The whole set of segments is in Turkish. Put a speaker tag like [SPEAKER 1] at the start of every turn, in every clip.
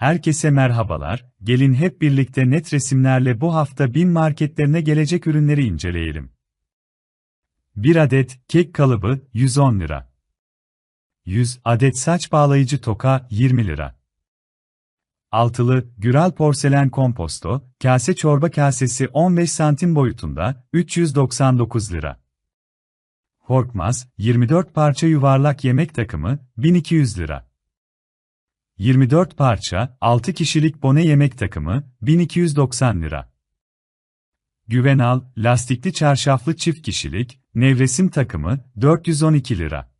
[SPEAKER 1] Herkese merhabalar, gelin hep birlikte net resimlerle bu hafta BİM marketlerine gelecek ürünleri inceleyelim. 1 adet kek kalıbı 110 lira. 100 adet saç bağlayıcı toka 20 lira. Altılı Güral porselen komposto, kase çorba kasesi 15 santim boyutunda 399 lira. Korkmaz 24 parça yuvarlak yemek takımı 1200 lira. 24 parça, 6 kişilik bone yemek takımı, 1290 lira. Güvenal, lastikli çarşaflı çift kişilik, nevresim takımı, 412 lira.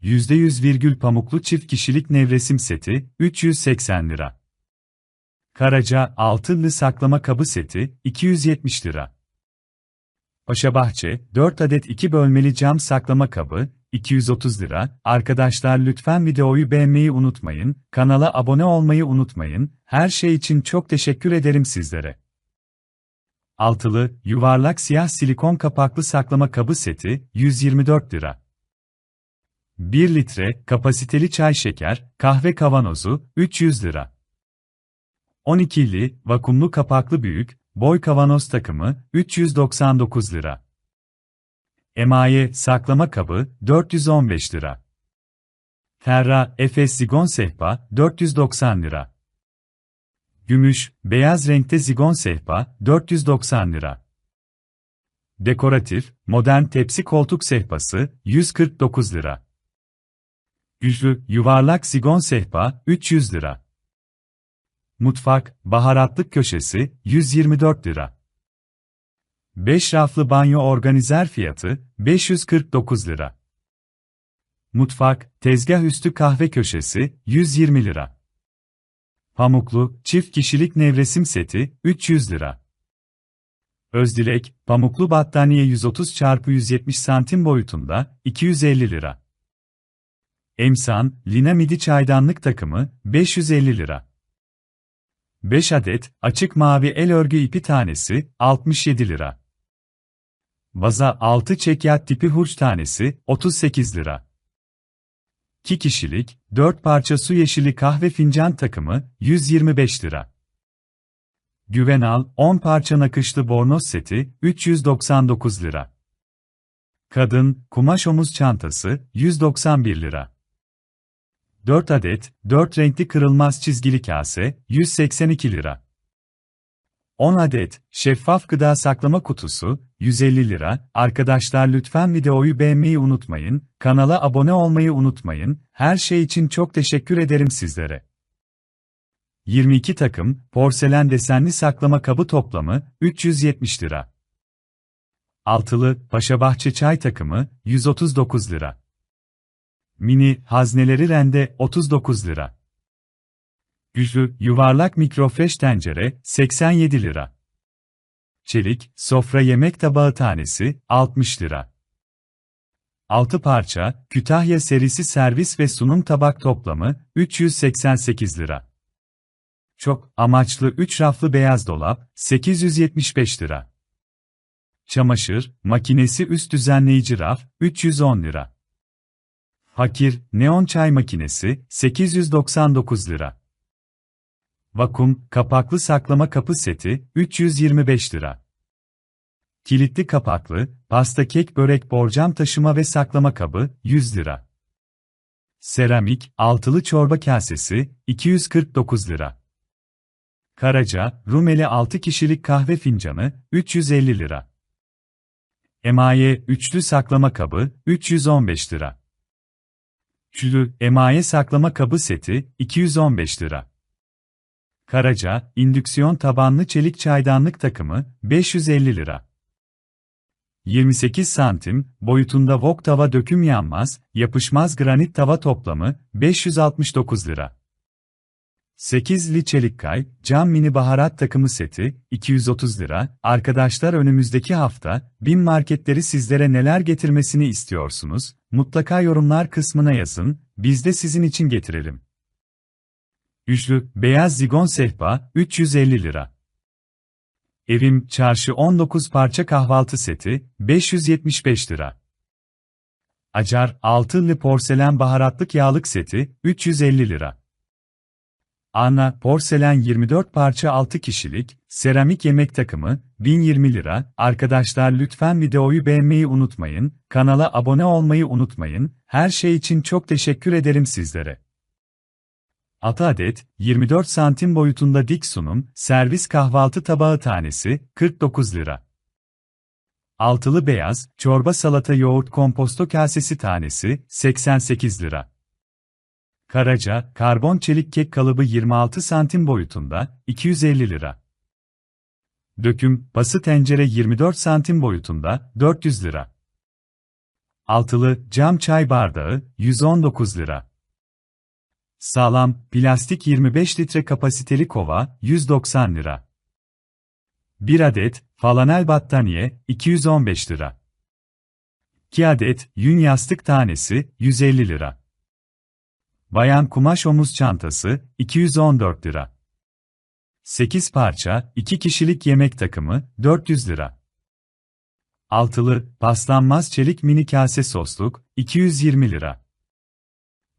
[SPEAKER 1] %100 virgül pamuklu çift kişilik nevresim seti, 380 lira. Karaca, altılı saklama kabı seti, 270 lira. Paşabahçe, 4 adet 2 bölmeli cam saklama kabı, 230 lira. Arkadaşlar lütfen videoyu beğenmeyi unutmayın, kanala abone olmayı unutmayın. Her şey için çok teşekkür ederim sizlere. Altılı, yuvarlak siyah silikon kapaklı saklama kabı seti, 124 lira. 1 litre, kapasiteli çay şeker, kahve kavanozu, 300 lira. 12'li, vakumlu kapaklı büyük, boy kavanoz takımı, 399 lira. Emaye saklama kabı 415 lira. Terra Efes zigon sehpa 490 lira. Gümüş beyaz renkte zigon sehpa 490 lira. Dekoratif modern tepsi koltuk sehpası 149 lira. Güçlü yuvarlak zigon sehpa 300 lira. Mutfak baharatlık köşesi 124 lira. 5 raflı banyo organizer fiyatı 549 lira. Mutfak, tezgah üstü kahve köşesi 120 lira. Pamuklu, çift kişilik nevresim seti 300 lira. Özdilek, pamuklu battaniye 130 x 170 santim boyutunda 250 lira. Emsan, lina midi çaydanlık takımı 550 lira. 5 adet açık mavi el örgü ipi tanesi 67 lira. Vaza 6 çekyat tipi hurç tanesi, 38 lira. 2 kişilik, 4 parça su yeşili kahve fincan takımı, 125 lira. Güvenal, 10 parça nakışlı bornoz seti, 399 lira. Kadın, kumaş omuz çantası, 191 lira. 4 adet, 4 renkli kırılmaz çizgili kase, 182 lira. 10 adet şeffaf gıda saklama kutusu 150 lira. Arkadaşlar lütfen videoyu beğenmeyi unutmayın, kanala abone olmayı unutmayın. Her şey için çok teşekkür ederim sizlere. 22 takım porselen desenli saklama kabı toplamı 370 lira. Altılı Paşabahçe çay takımı 139 lira. Mini hazneleri rende 39 lira. Güçlü, yuvarlak mikrofresh tencere, 87 lira. Çelik, sofra yemek tabağı tanesi, 60 lira. 6 parça, Kütahya serisi servis ve sunum tabak toplamı, 388 lira. Çok amaçlı 3 raflı beyaz dolap, 875 lira. Çamaşır, makinesi üst düzenleyici raf, 310 lira. Fakir, neon çay makinesi, 899 lira. Vakum, kapaklı saklama kapı seti, 325 lira. Kilitli kapaklı, pasta kek börek borcam taşıma ve saklama kabı, 100 lira. Seramik, altılı çorba kasesi, 249 lira. Karaca, Rumeli 6 kişilik kahve fincanı, 350 lira. Emaye, üçlü saklama kabı, 315 lira. Çülü, emaye saklama kabı seti, 215 lira. Karaca, indüksiyon tabanlı çelik çaydanlık takımı, 550 lira. 28 santim, boyutunda wok tava döküm yanmaz, yapışmaz granit tava toplamı, 569 lira. 8'li çelik kay, cam mini baharat takımı seti, 230 lira. Arkadaşlar önümüzdeki hafta, bin marketleri sizlere neler getirmesini istiyorsunuz? Mutlaka yorumlar kısmına yazın, biz de sizin için getirelim. Üçlü, beyaz zigon sehpa, 350 lira. Evim, çarşı 19 parça kahvaltı seti, 575 lira. Acar, altınlı porselen baharatlık yağlık seti, 350 lira. Anna, porselen 24 parça 6 kişilik, seramik yemek takımı, 1020 lira. Arkadaşlar lütfen videoyu beğenmeyi unutmayın, kanala abone olmayı unutmayın, her şey için çok teşekkür ederim sizlere. 6 adet, 24 santim boyutunda dik sunum, servis kahvaltı tabağı tanesi, 49 lira. Altılı beyaz, çorba salata yoğurt komposto kasesi tanesi, 88 lira. Karaca, karbon çelik kek kalıbı 26 santim boyutunda, 250 lira. Döküm, pası tencere 24 santim boyutunda, 400 lira. Altılı, cam çay bardağı, 119 lira. Sağlam, plastik 25 litre kapasiteli kova, 190 lira. 1 adet, falanel battaniye, 215 lira. 2 adet, yün yastık tanesi, 150 lira. Bayan kumaş omuz çantası, 214 lira. 8 parça, 2 kişilik yemek takımı, 400 lira. Altılı, paslanmaz çelik mini kase sosluk, 220 lira.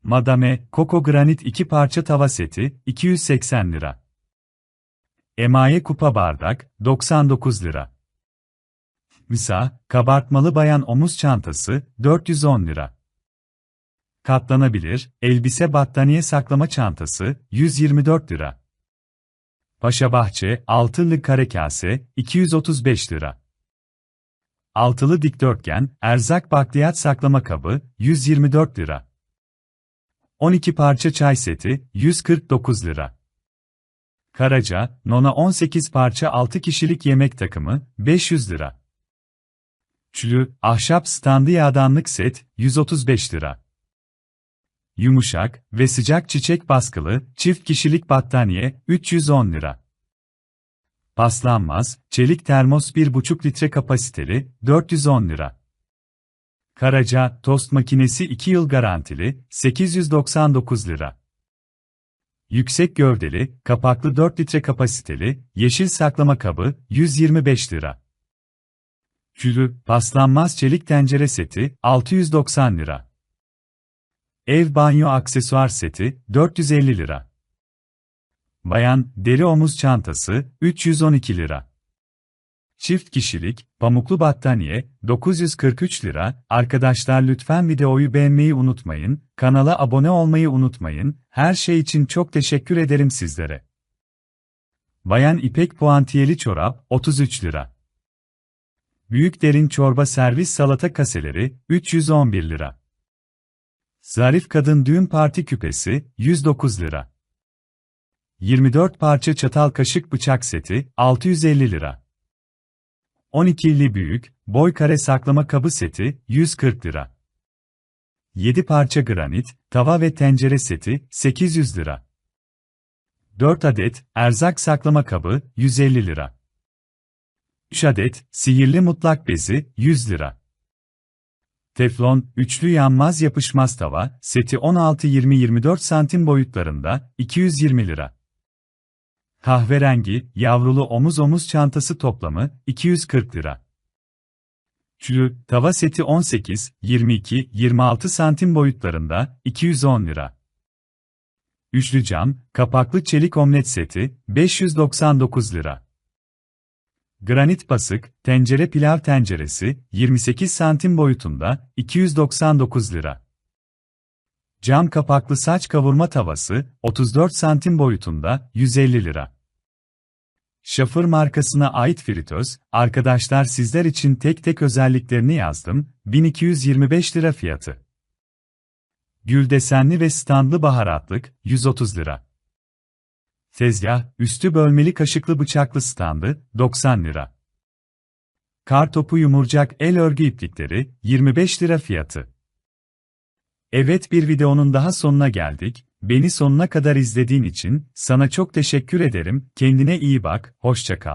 [SPEAKER 1] Madame, Coco Granit 2 parça tava seti, 280 lira. Emaye kupa bardak, 99 lira. Misa, kabartmalı bayan omuz çantası, 410 lira. Katlanabilir, elbise battaniye saklama çantası, 124 lira. Paşabahçe, altılı kare kase, 235 lira. Altılı dikdörtgen, erzak bakliyat saklama kabı, 124 lira. 12 parça çay seti, 149 lira. Karaca, Nona 18 parça 6 kişilik yemek takımı, 500 lira. Çülü, ahşap standı yağdanlık set, 135 lira. Yumuşak ve sıcak çiçek baskılı, çift kişilik battaniye, 310 lira. Paslanmaz, çelik termos 1,5 litre kapasiteli, 410 lira. Karaca, tost makinesi 2 yıl garantili, 899 lira. Yüksek gövdeli, kapaklı 4 litre kapasiteli, yeşil saklama kabı, 125 lira. Külü, paslanmaz çelik tencere seti, 690 lira. Ev banyo aksesuar seti, 450 lira. Bayan, deri omuz çantası, 312 lira. Çift kişilik, pamuklu battaniye, 943 lira. Arkadaşlar lütfen videoyu beğenmeyi unutmayın, kanala abone olmayı unutmayın, her şey için çok teşekkür ederim sizlere. Bayan ipek puantiyeli çorap, 33 lira. Büyük derin çorba servis salata kaseleri, 311 lira. Zarif kadın düğün parti küpesi, 109 lira. 24 parça çatal kaşık bıçak seti, 650 lira. 12'li büyük, boy kare saklama kabı seti, 140 lira. 7 parça granit, tava ve tencere seti, 800 lira. 4 adet, erzak saklama kabı, 150 lira. 3 adet, sihirli mutlak bezi, 100 lira. Teflon, üçlü yanmaz yapışmaz tava, seti 16-20-24 santim boyutlarında, 220 lira. Kahverengi, yavrulu omuz omuz çantası toplamı, 240 lira. Çülü, tava seti 18, 22, 26 santim boyutlarında, 210 lira. Üçlü cam, kapaklı çelik omlet seti, 599 lira. Granit basık, tencere pilav tenceresi, 28 santim boyutunda, 299 lira. Cam kapaklı saç kavurma tavası, 34 santim boyutunda, 150 lira. Şafır markasına ait fritöz, arkadaşlar sizler için tek tek özelliklerini yazdım, 1225 lira fiyatı. Gül desenli ve standlı baharatlık, 130 lira. Tezgah, üstü bölmeli kaşıklı bıçaklı standı, 90 lira. Kar topu yumurcak el örgü iplikleri, 25 lira fiyatı. Evet bir videonun daha sonuna geldik. Beni sonuna kadar izlediğin için sana çok teşekkür ederim. Kendine iyi bak, hoşça kal.